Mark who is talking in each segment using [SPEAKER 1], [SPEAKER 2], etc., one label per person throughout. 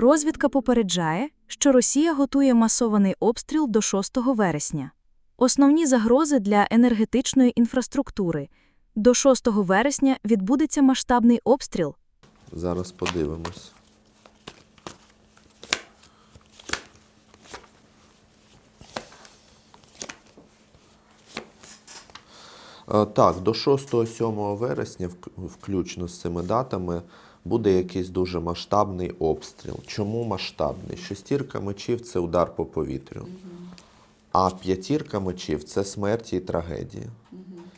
[SPEAKER 1] Розвідка попереджає, що Росія готує масований обстріл до 6 вересня. Основні загрози для енергетичної інфраструктури. До 6 вересня відбудеться масштабний обстріл.
[SPEAKER 2] Зараз подивимось. Е, Так, до 6-7 вересня, включно з цими датами, буде якийсь дуже масштабний обстріл. Чому масштабний? Шестірка мечів це удар по повітрю. А п'ятірка мечів це смерті і трагедії.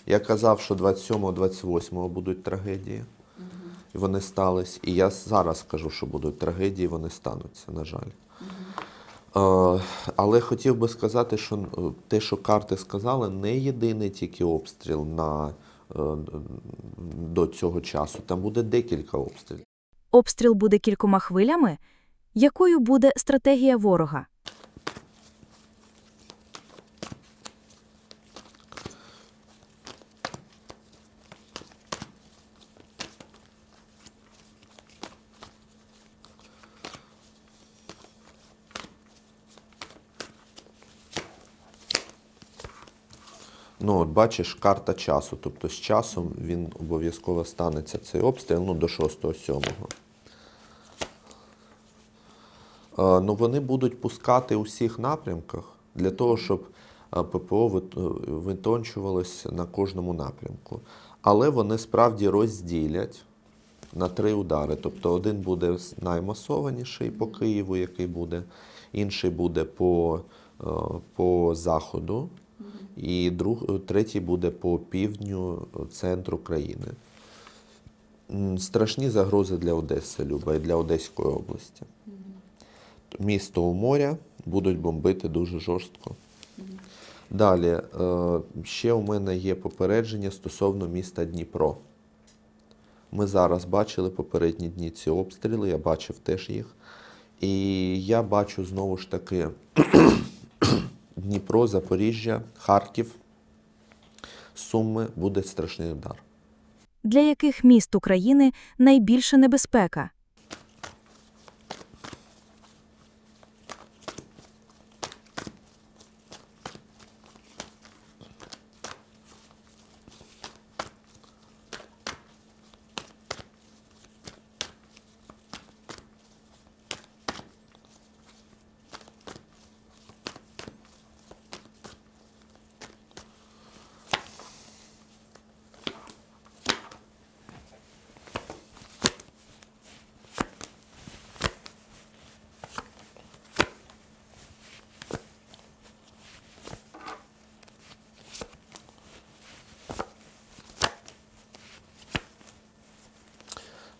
[SPEAKER 2] Я казав, що 27-28 будуть трагедії. І вони стались. І я зараз кажу, що будуть трагедії, вони стануться, на жаль. Е, але хотів би сказати, що е, те, що карти сказали, не єдиний тільки обстріл на, до цього часу. Там буде декілька обстрілів.
[SPEAKER 1] Обстріл буде кількома хвилями. Якою буде стратегія ворога?
[SPEAKER 2] Ну, от бачиш, карта часу. Тобто з часом він обов'язково станеться цей обстріл ну, до 6-7. Е, Ну, вони будуть пускати у всіх напрямках для того, щоб е, ППО е, витончувалось на кожному напрямку. Але вони справді розділять на три удари. Тобто один буде наймасованіший по Києву, який буде, інший буде по, по заходу, і друг, третій буде по півдню е, центру країни. Страшні загрози для Одеси, Люба, і для Одеської області. Місто у моря будуть бомбити дуже жорстко. Далі, е, ще у мене є попередження стосовно міста Дніпро. Ми зараз бачили попередні дні ці обстріли, я бачив теж їх. І я бачу знову ж таки Дніпро, Запоріжжя, Харків, Суми буде страшний удар.
[SPEAKER 1] Для яких міст України найбільша небезпека?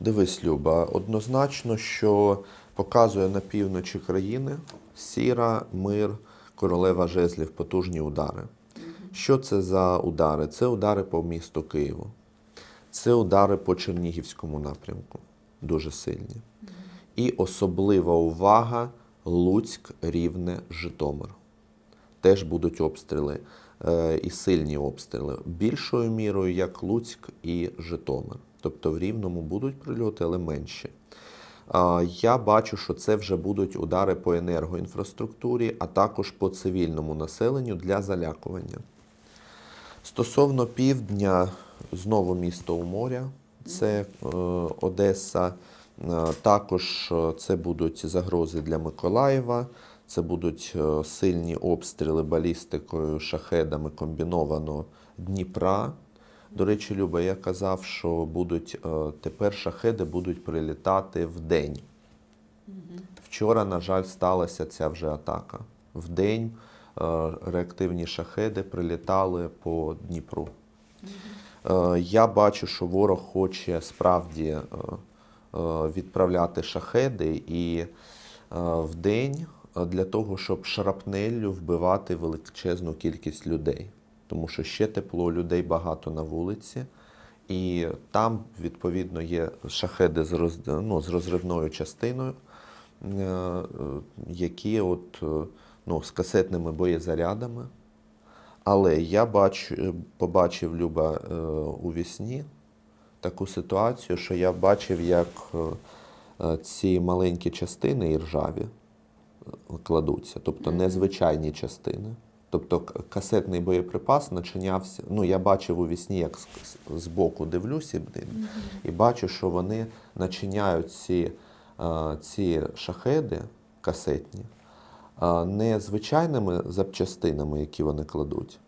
[SPEAKER 2] Дивись, Люба, однозначно, що показує на півночі країни сіра, мир, королева жезлів, потужні удари. Що це за удари? Це удари по місту Києву. Це удари по Чернігівському напрямку, дуже сильні. І особлива увага Луцьк, Рівне, Житомир. Теж будуть обстріли е, і сильні обстріли. Більшою мірою, як Луцьк і Житомир. Тобто в Рівному будуть прильоти, але менші. Я бачу, що це вже будуть удари по енергоінфраструктурі, а також по цивільному населенню для залякування. Стосовно півдня, знову місто у моря, це е, Одеса. Е, Також е, це будуть загрози для Миколаєва, це будуть сильні обстріли балістикою, шахедами комбіновано Дніпра. До речі, Люба, я казав, що будуть е, тепер шахеди будуть прилітати в день. Вчора, на жаль, сталася ця вже атака. Вдень е, реактивні шахеди прилітали по Дніпру. Е, Я бачу, що ворог хоче справді відправляти шахеди і вдень е, для того, щоб шрапнеллю вбивати величезну кількість людей. Тому що ще тепло, людей багато на вулиці. І там, відповідно, є шахеди з, роз, ну, з розривною частиною, е, які от, е, ну, з касетними боєзарядами. Але я бачу, побачив Люба е, у вісні таку ситуацію, що я бачив, як ці маленькі частини іржаві кладуться, тобто не звичайні частини. Тобто касетний боєприпас начинявся. Ну, я бачив у вісні, як з- збоку дивлюся, блін, і бачу, що вони начиняють ці, ці шахеди касетні не звичайними запчастинами, які вони кладуть,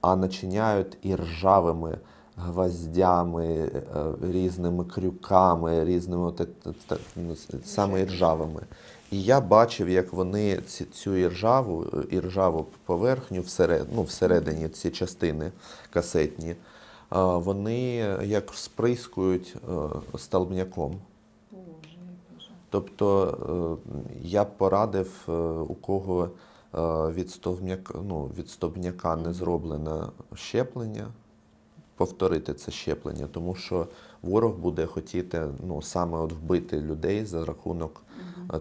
[SPEAKER 2] а начиняють і ржавими гвоздями, е, різними крюками, різними е, ну, саме іржавими. І я бачив, як вони ці, цю іржаву, е, іржаву поверхню всеред, ну, всередині ці частини касетні, вони як сприскують е, столбняком. Тобто е, я б порадив, у кого від стовбняка, ну, від стовбняка не зроблене щеплення, повторити це щеплення, тому що ворог буде хотіти ну, саме от вбити людей за рахунок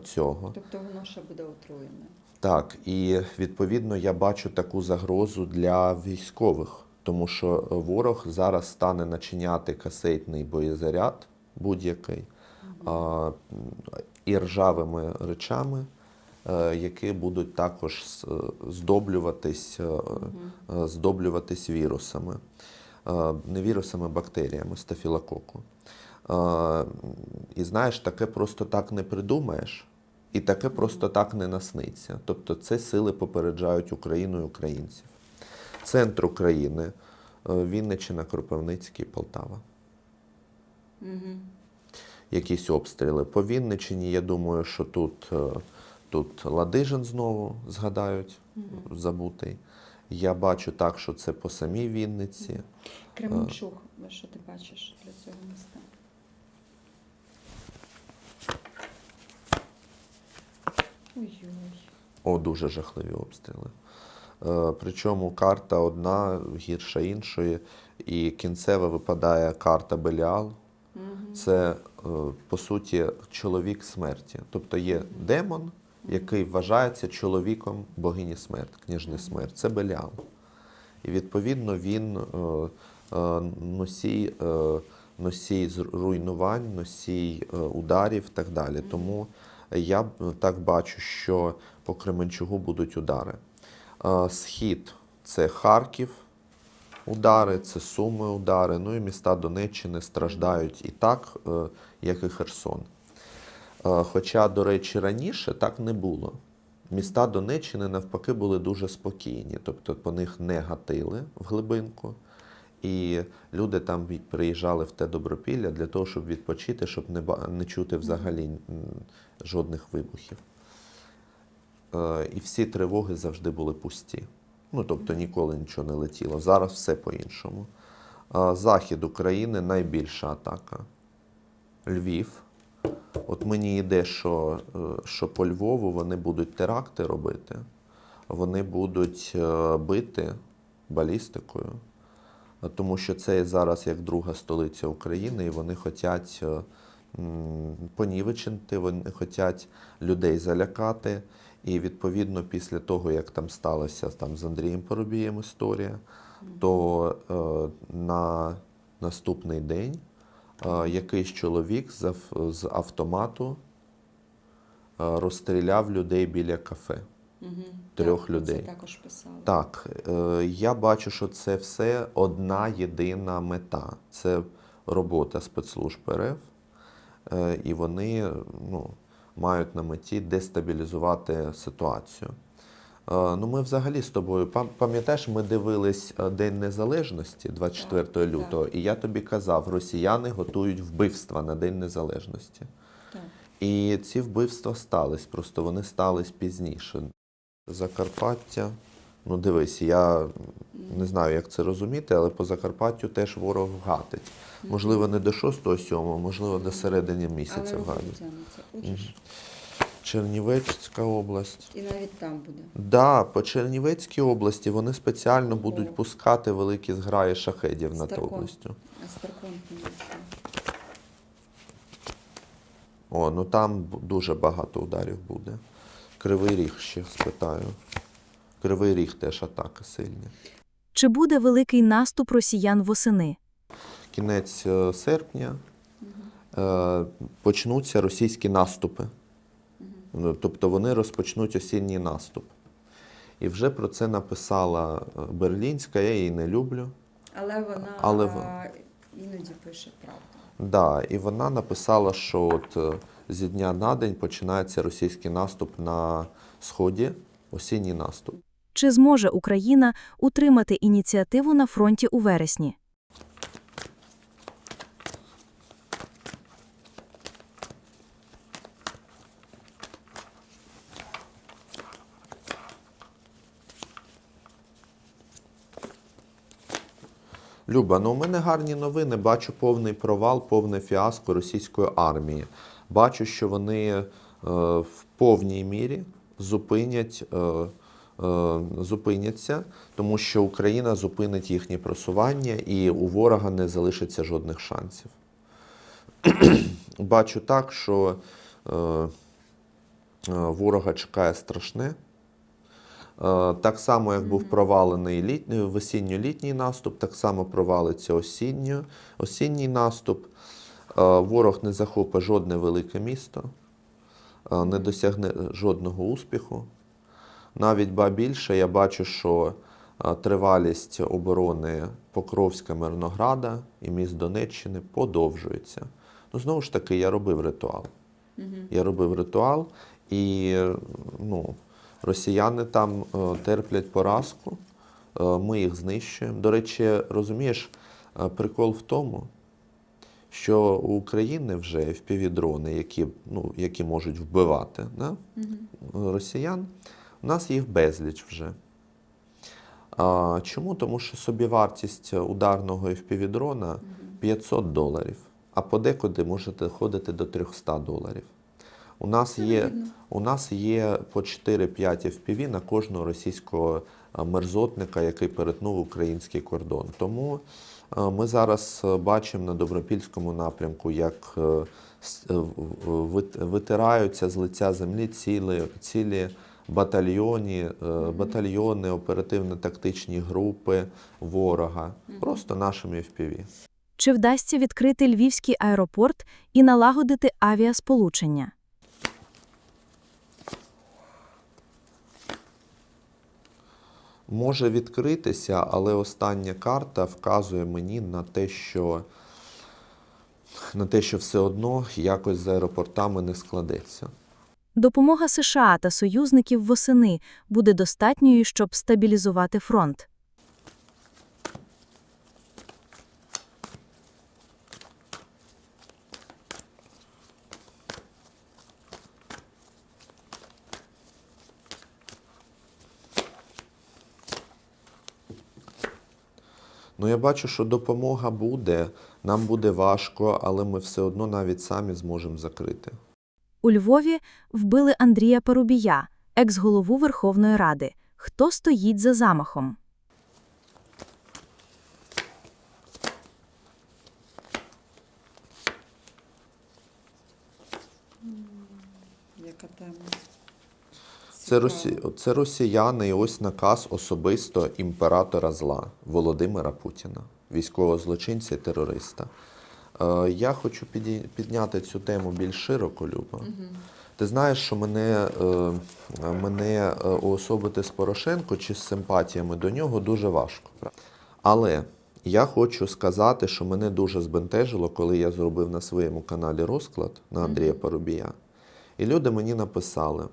[SPEAKER 2] цього.
[SPEAKER 3] Тобто воно ще буде отруєне.
[SPEAKER 2] Так, і відповідно я бачу таку загрозу для військових, тому що ворог зараз стане начиняти касетний боєзаряд будь-який а, і ржавими речами, е, які будуть також здоблюватись, е, е, здоблюватись вірусами, Е, не вірусами, бактеріями стафілококу. Е, І знаєш, таке просто так не придумаєш. І таке просто так не насниться. Тобто це сили попереджають Україну і українців. Центр України, е, Вінниччина, Кропивницький, Полтава.
[SPEAKER 3] Угу.
[SPEAKER 2] Якісь обстріли. По Вінниччині, я думаю, що тут, е, тут Ладижин знову згадають, забутий. Я бачу так, що це по самій Вінниці.
[SPEAKER 3] Кременчуг, що ти бачиш для цього міста?
[SPEAKER 2] О, дуже жахливі обстріли. Е, Причому карта одна гірша іншої, і кінцева випадає карта Беліал. Це, е, по суті, чоловік смерті. Тобто є демон, який вважається чоловіком богині смерті, княжни смерть. Це Беліал. І відповідно він е, носій, носій руйнувань, носій ударів і так далі. Тому я так бачу, що по Кременчугу будуть удари. Е, Схід це Харків, удари, це Суми удари. Ну і міста Донеччини страждають і так, е, як і Херсон. Е, Хоча, до речі, раніше так не було. Міста Донеччини навпаки були дуже спокійні, тобто по них не гатили в глибинку. І люди там приїжджали в те добропілля для того, щоб відпочити, щоб не, не чути взагалі жодних вибухів. Е, І всі тривоги завжди були пусті. Ну, тобто ніколи нічого не летіло. Зараз все по-іншому. Е, Захід України найбільша атака. Львів. От мені йде, що, е, що по Львову вони будуть теракти робити, вони будуть бити балістикою, тому що це зараз як друга столиця України, і вони хочуть понівечити, вони хочуть людей залякати. І відповідно, після того, як там сталося там, з Андрієм Поробієм історія, то е, на наступний день е, якийсь чоловік з, з автомату е, розстріляв людей біля кафе.
[SPEAKER 3] Угу.
[SPEAKER 2] Трьох
[SPEAKER 3] так,
[SPEAKER 2] людей.
[SPEAKER 3] Це також писали.
[SPEAKER 2] Так, е, я бачу, що це все одна єдина мета. Це робота спецслужб РФ, і вони ну, мають на меті дестабілізувати ситуацію. Е, Ну, ми взагалі з тобою, пам'ятаєш, ми дивились е, День Незалежності 24
[SPEAKER 3] Так,
[SPEAKER 2] лютого, і я тобі казав, росіяни готують вбивства на День Незалежності.
[SPEAKER 3] Так.
[SPEAKER 2] І ці вбивства стались, просто вони стались пізніше. Закарпаття. Ну, дивись, я не знаю, як це розуміти, але по Закарпаттю теж ворог гатить. Можливо, не до 6-7, можливо, до середини місяця вгадить. Чернівецька область.
[SPEAKER 3] І навіть там буде.
[SPEAKER 2] Да, по Чернівецькій області вони спеціально будуть
[SPEAKER 3] О.
[SPEAKER 2] пускати великі зграї шахедів над областю.
[SPEAKER 3] Підійшов.
[SPEAKER 2] О, ну там дуже багато ударів буде. Кривий ріг ще спитаю. Кривий ріг теж атаки сильні.
[SPEAKER 1] Чи буде великий наступ росіян восени?
[SPEAKER 2] Кінець е, серпня е, почнуться російські наступи. Ну, Тобто вони розпочнуть осінній наступ. І вже про це написала е, Берлінська, я її не люблю.
[SPEAKER 3] Але вона
[SPEAKER 2] Але
[SPEAKER 3] іноді пише правду.
[SPEAKER 2] Да, і вона написала, що от зі дня на день починається російський наступ на сході, осінній наступ.
[SPEAKER 1] Чи зможе Україна утримати ініціативу на фронті у вересні?
[SPEAKER 2] Люба, ну у мене гарні новини. Бачу повний провал, повне фіаско російської армії. Бачу, що вони е, в повній мірі зупинять, е, зупиняться, тому що Україна зупинить їхнє просування і у ворога не залишиться жодних шансів. Бачу так, що е, е, ворога чекає страшне. Е, Так само, як був провалений літній, весінньо-літній наступ, так само провалиться осінньо, осінній наступ. Е, Ворог не захопить жодне велике місто, е, не досягне жодного успіху. Навіть ба більше я бачу, що тривалість оборони Покровська Мирнограда і міст Донеччини подовжується. Ну, знову ж таки, я робив ритуал. Я робив ритуал, і ну, росіяни там е, терплять поразку, е, ми їх знищуємо. До речі, розумієш, е, прикол в тому, що у України вже FPV-дрони, які, ну, які можуть вбивати да? росіян, у нас їх безліч вже. Чому? Тому що собівартість ударного FPV-дрона 500 доларів, а подекуди може доходити до 300 доларів. У нас є, у нас є по 4-5 FPV на кожного російського мерзотника, який перетнув український кордон. Тому ми зараз бачимо на Добропільському напрямку, як е, витираються з лиця землі цілі, цілі батальйоні, е, батальйони, оперативно-тактичні групи ворога, просто нашими FPV.
[SPEAKER 1] Чи вдасться відкрити Львівський аеропорт і налагодити авіасполучення?
[SPEAKER 2] Може відкритися, але остання карта вказує мені на те, що на те, що все одно якось з аеропортами не складеться.
[SPEAKER 1] Допомога США та союзників восени буде достатньою, щоб стабілізувати фронт.
[SPEAKER 2] Ну, я бачу, що допомога буде, нам буде важко, але ми все одно навіть самі зможемо закрити.
[SPEAKER 1] У Львові вбили Андрія Парубія, екс-голову Верховної Ради. Хто стоїть за замахом?
[SPEAKER 3] Яка тема?
[SPEAKER 2] Це, росі... це росіяни і ось наказ особисто імператора зла Володимира Путіна, військового злочинця і терориста. Е, я хочу підняти цю тему більш широко, Люба. Ти знаєш, що мене, е, мене е, уособити з Порошенко чи з симпатіями до нього дуже важко. Але я хочу сказати, що мене дуже збентежило, коли я зробив на своєму каналі розклад на Андрія Парубія. І люди мені написали: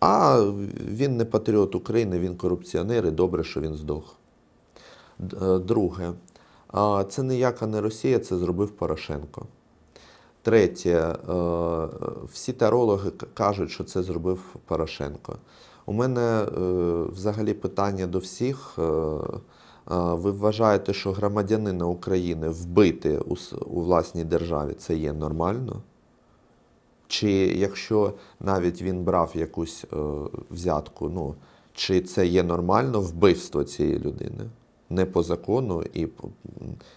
[SPEAKER 2] а він не патріот України, він корупціонер, і добре, що він здох. Друге, це ніяка не Росія, це зробив Порошенко. Третє, е, всі тарологи кажуть, що це зробив Порошенко. У мене е, взагалі питання до всіх. Е, Ви вважаєте, що громадянина України вбити у, власній державі це є нормально? Чи якщо навіть він брав якусь взятку, ну, чи це є нормально вбивство цієї людини? Не по закону і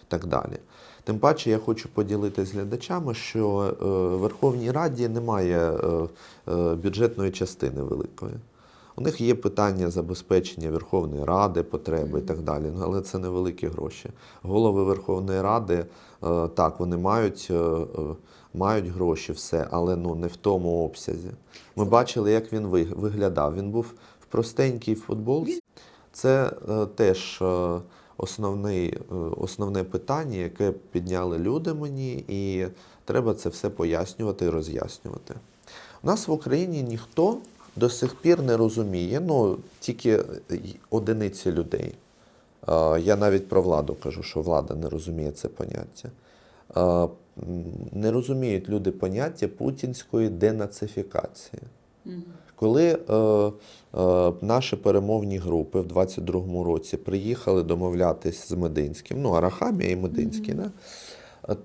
[SPEAKER 2] так далі. Тим паче я хочу поділитися з глядачами, що е, в Верховній Раді немає е, е, бюджетної частини великої. У них є питання забезпечення Верховної Ради, потреби і так далі, але це невеликі гроші. Голови Верховної Ради, так, вони мають, мають гроші, все, але ну, не в тому обсязі. Ми бачили, як він ви- виглядав. Він був в простенькій футболці. Це е, теж е, основний, е, основне питання, яке підняли люди мені, і треба це все пояснювати і роз'яснювати. У нас в Україні ніхто до сих пір не розуміє, ну тільки одиниці людей. Я навіть про владу кажу, що влада не розуміє це поняття. Не розуміють люди поняття путінської денацифікації. Коли е, е, наші перемовні групи в 22-му році приїхали домовлятись з Мединським, ну, Арахамія і Мединський, да?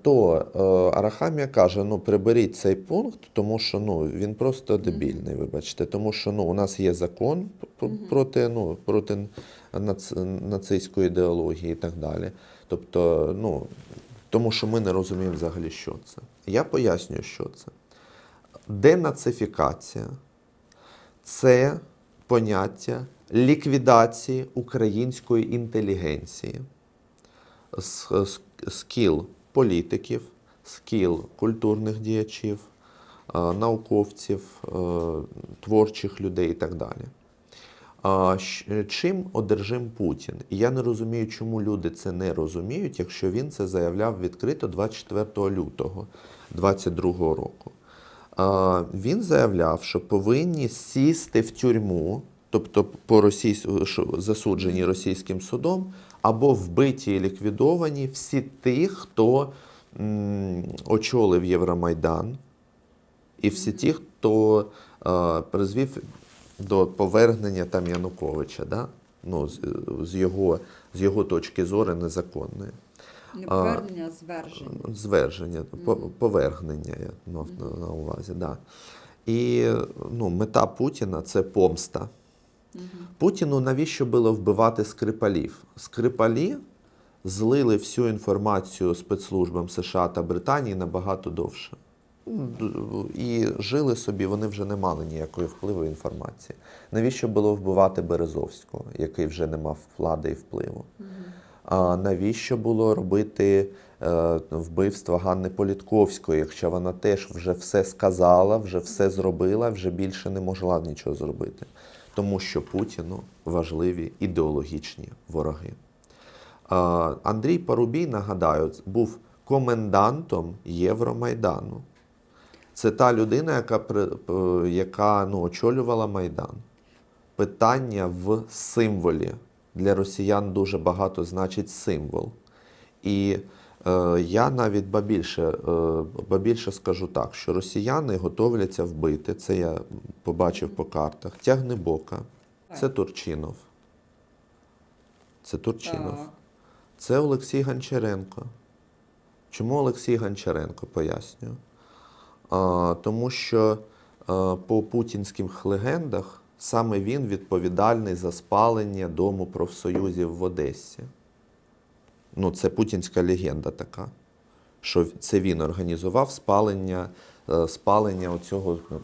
[SPEAKER 2] то е, Арахамія каже: ну, приберіть цей пункт, тому що ну, він просто дебільний, вибачте. Тому що ну, у нас є закон проти, ну, проти нац- нацистської ідеології і так далі. Тобто, ну, тому що ми не розуміємо взагалі, що це. Я пояснюю, що це. Денацифікація це поняття ліквідації української інтелігенції, скіл політиків, скіл культурних діячів, е, науковців, е, творчих людей і так далі. Чим одержим Путін? І я не розумію, чому люди це не розуміють, якщо він це заявляв відкрито 24 лютого 2022 року. Він заявляв, що повинні сісти в тюрму, тобто по російсь... засуджені російським судом, або вбиті і ліквідовані всі тих, хто м, очолив Євромайдан, і всі ті, хто е, призвів до повернення там Януковича, да? ну, з, з, його, з його точки зору незаконної.
[SPEAKER 3] Не повернення, а зверження.
[SPEAKER 2] Зверження, по- повергнення я мав на, на увазі. Да. І ну, мета Путіна це помста. Путіну навіщо було вбивати скрипалів? Скрипалі злили всю інформацію спецслужбам США та Британії набагато довше. Ну, І жили собі, вони вже не мали ніякої впливу інформації. Навіщо було вбивати Березовського, який вже не мав влади і впливу? А навіщо було робити е, вбивство Ганни Політковської, якщо вона теж вже все сказала, вже все зробила, вже більше не могла нічого зробити? Тому що Путіну важливі ідеологічні вороги. Андрій Парубій, нагадаю, був комендантом Євромайдану. Це та людина, яка, яка ну, очолювала Майдан. Питання в символі. Для росіян дуже багато значить символ. І е, я навіть ба більше, е, ба більше скажу так, що росіяни готовляться вбити. Це я побачив по картах. Тягнебока, це Турчинов. Це Турчинов.
[SPEAKER 3] Так.
[SPEAKER 2] Це Олексій Гончаренко. Чому Олексій Гончаренко? Пояснюю. А, тому що а, по путінських легендах саме він відповідальний за спалення Дому профсоюзів в Одесі. Ну, це путінська легенда така, що це він організував спалення, е, спалення оцього м,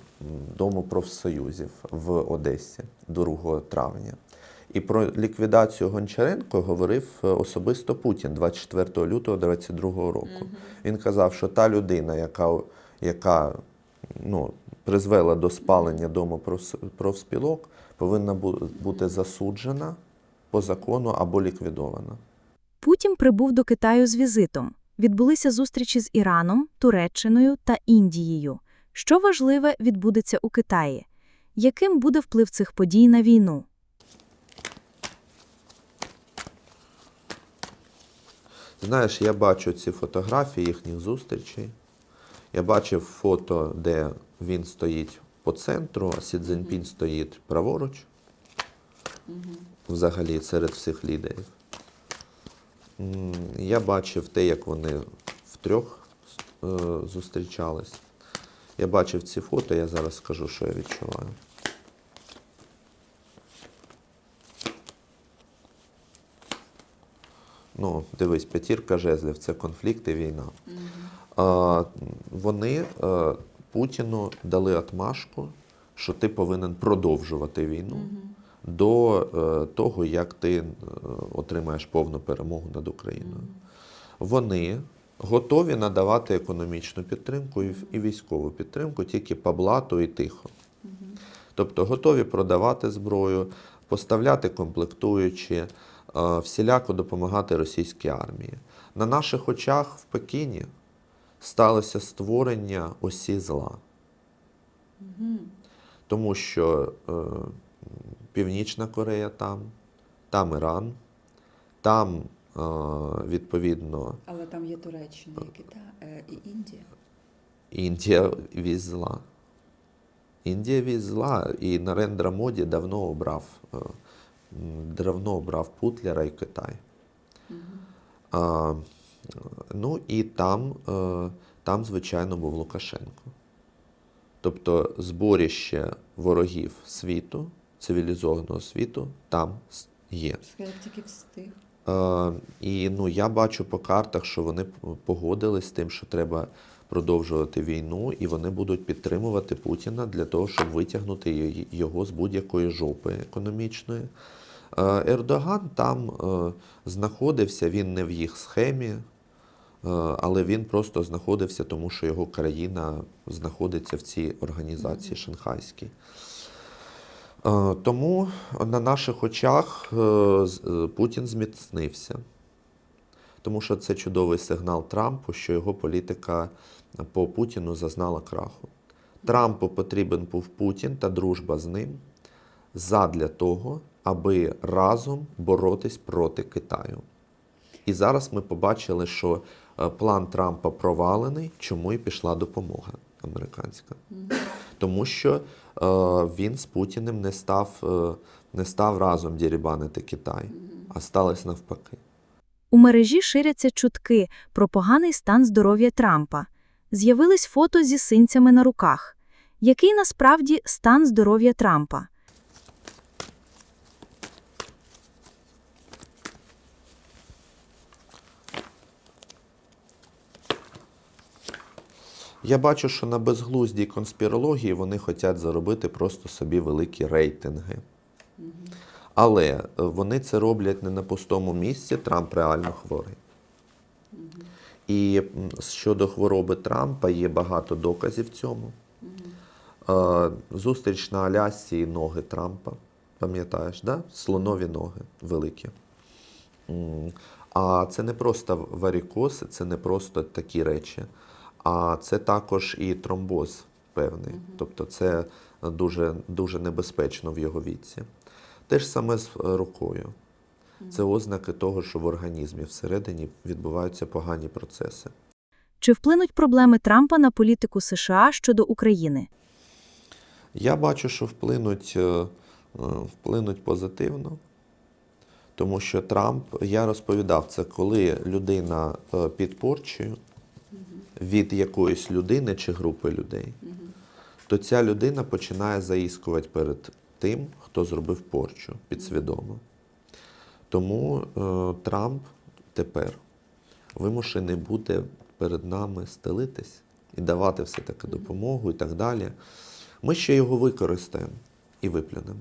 [SPEAKER 2] Дому профсоюзів в Одесі 2 травня. І про ліквідацію Гончаренко говорив е, особисто Путін 24 лютого 2022 року. Він казав, що та людина, яка, яка ну, призвела до спалення Дому профс- профспілок, повинна бути засуджена по закону або ліквідована.
[SPEAKER 1] Путін прибув до Китаю з візитом. Відбулися зустрічі з Іраном, Туреччиною та Індією. Що важливе відбудеться у Китаї? Яким буде вплив цих подій на війну?
[SPEAKER 2] Знаєш, я бачу ці фотографії їхніх зустрічей. Я бачив фото, де він стоїть по центру, а Сі Цзіньпінь стоїть праворуч. Взагалі серед всіх лідерів. Я бачив те, як вони втрьох е, зустрічались. Я бачив ці фото, я зараз скажу, що я відчуваю. Ну, дивись, п'ятірка жезлів це конфлікт і війна. А, вони е, Путіну дали отмашку, що ти повинен продовжувати війну до е, того, як ти е, отримаєш повну перемогу над Україною. Вони готові надавати економічну підтримку і, і військову підтримку тільки по блату і тихо. Тобто готові продавати зброю, поставляти комплектуючі, е, всіляко допомагати російській армії. На наших очах в Пекіні сталося створення осі зла. Тому що е, Північна Корея там, там Іран, там е, відповідно
[SPEAKER 3] Але там є Туреччина, і Китай, е, і Індія.
[SPEAKER 2] Індія віз зла. Індія віз зла, і Нарендра Моді давно обрав, е, давно обрав Путлера і Китай. А, ну і там, е, там, звичайно, був Лукашенко. Тобто зборіще ворогів світу, цивілізованого світу, там є.
[SPEAKER 3] Як тільки встиг.
[SPEAKER 2] Е, і ну, я бачу по картах, що вони погодились з тим, що треба продовжувати війну, і вони будуть підтримувати Путіна для того, щоб витягнути його з будь-якої жопи економічної. Е, Ердоган там знаходився, він не в їх схемі, але він просто знаходився, тому що його країна знаходиться в цій організації шанхайській. Е, Тому на наших очах е, е, Путін зміцнився. Тому що це чудовий сигнал Трампу, що його політика по Путіну зазнала краху. Трампу потрібен був Путін та дружба з ним задля того, аби разом боротись проти Китаю. І зараз ми побачили, що е, план Трампа провалений, чому і пішла допомога американська. Тому що е, він з Путіним не став, е, не став разом дірібанити Китай, а сталося навпаки.
[SPEAKER 1] У мережі ширяться чутки про поганий стан здоров'я Трампа. З'явились фото зі синцями на руках. Який насправді стан здоров'я Трампа?
[SPEAKER 2] Я бачу, що на безглуздій конспірології вони хочуть заробити просто собі великі рейтинги. Але е, вони це роблять не на пустому місці, Трамп реально хворий. І щодо хвороби Трампа є багато доказів цьому. Е, Зустріч на Алясці і ноги Трампа. Пам'ятаєш, да? слонові ноги великі. А це не просто варікози, це не просто такі речі, а це також і тромбоз певний. Тобто це дуже, дуже небезпечно в його віці. Те ж саме з е, рукою. Це ознаки того, що в організмі всередині відбуваються погані процеси.
[SPEAKER 1] Чи вплинуть проблеми Трампа на політику США щодо України?
[SPEAKER 2] Я бачу, що вплинуть, е, е, вплинуть позитивно, тому що Трамп, я розповідав це, коли людина під порчею від якоїсь людини чи групи людей, то ця людина починає заіскувати перед тим, хто зробив порчу підсвідомо. Тому е, Трамп тепер вимушений буде перед нами стелитись і давати все-таки допомогу і так далі. Ми ще його використаємо і виплюнемо.